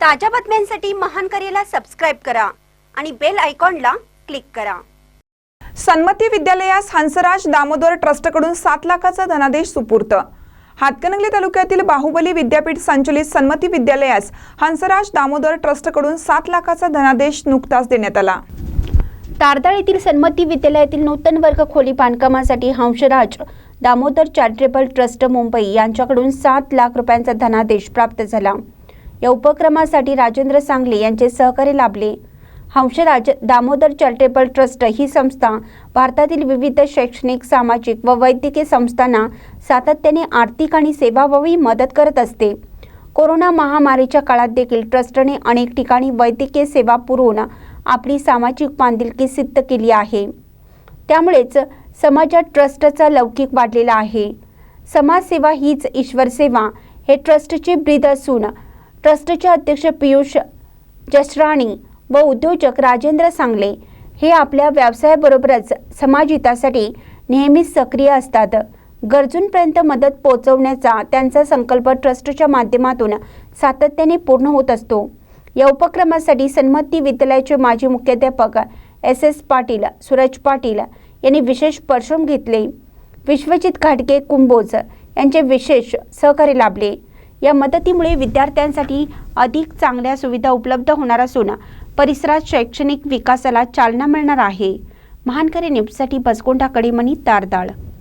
ताज्या बातम्यांसाठी महान करेला सबस्क्राईब करा आणि बेल आयकॉनला क्लिक करा. सन्मती विद्यालयास हंसराज दामोदर ट्रस्टकडून सात लाखाचा धनादेश सुपूर्त. हातकणंगले तालुक्यातील बाहुबली विद्यापीठ संचलित सन्मती विद्यालयास हंसराज दामोदर ट्रस्टकडून सात लाखाचा धनादेश नुकताच देण्यात आला. तारदाळ येथील सन्मती विद्यालयातील नूतन वर्ग खोली बांधकामासाठी हंसराज दामोदर चॅरिटेबल ट्रस्ट मुंबई यांच्याकडून सात लाख रुपयांचा धनादेश प्राप्त झाला. या उपक्रमासाठी राजेंद्र सांगले यांचे सहकार्य लाभले. हंसराज दामोदर चॅरिटेबल ट्रस्ट ही संस्था भारतातील विविध शैक्षणिक सामाजिक व वैद्यकीय संस्थांना सातत्याने आर्थिक आणि सेवाभावी मदत करत असते. कोरोना महामारीच्या काळात देखील ट्रस्टने अनेक ठिकाणी वैद्यकीय सेवा पुरवून आपली सामाजिक बांधिलकी सिद्ध केली आहे. त्यामुळेच समाजात ट्रस्टचा लौकिक वाढलेला आहे. समाजसेवा हीच ईश्वर सेवा हे ट्रस्टचे ब्रीद असून ट्रस्टचे अध्यक्ष पियुष जसराणी व उद्योजक राजेंद्र सांगले हे आपल्या व्यवसायाबरोबरच समाजहितासाठी नेहमीच सक्रिय असतात. गरजूंपर्यंत मदत पोहोचवण्याचा त्यांचा संकल्प ट्रस्टच्या माध्यमातून सातत्याने पूर्ण होत असतो. या उपक्रमासाठी सन्मती विद्यालयाचे माजी मुख्याध्यापक एस एस पाटील सूरज पाटील यांनी विशेष परिश्रम घेतले. विश्वजित घाटगे कुंभोज यांचे विशेष सहकार्य लाभले. या मदतीमुळे विद्यार्थ्यांसाठी अधिक चांगल्या सुविधा उपलब्ध होणार असून परिसरात शैक्षणिक विकासाला चालना मिळणार आहे. महानकरी न्यूजसाठी बसगोंडा कडेमणी तारदाळ.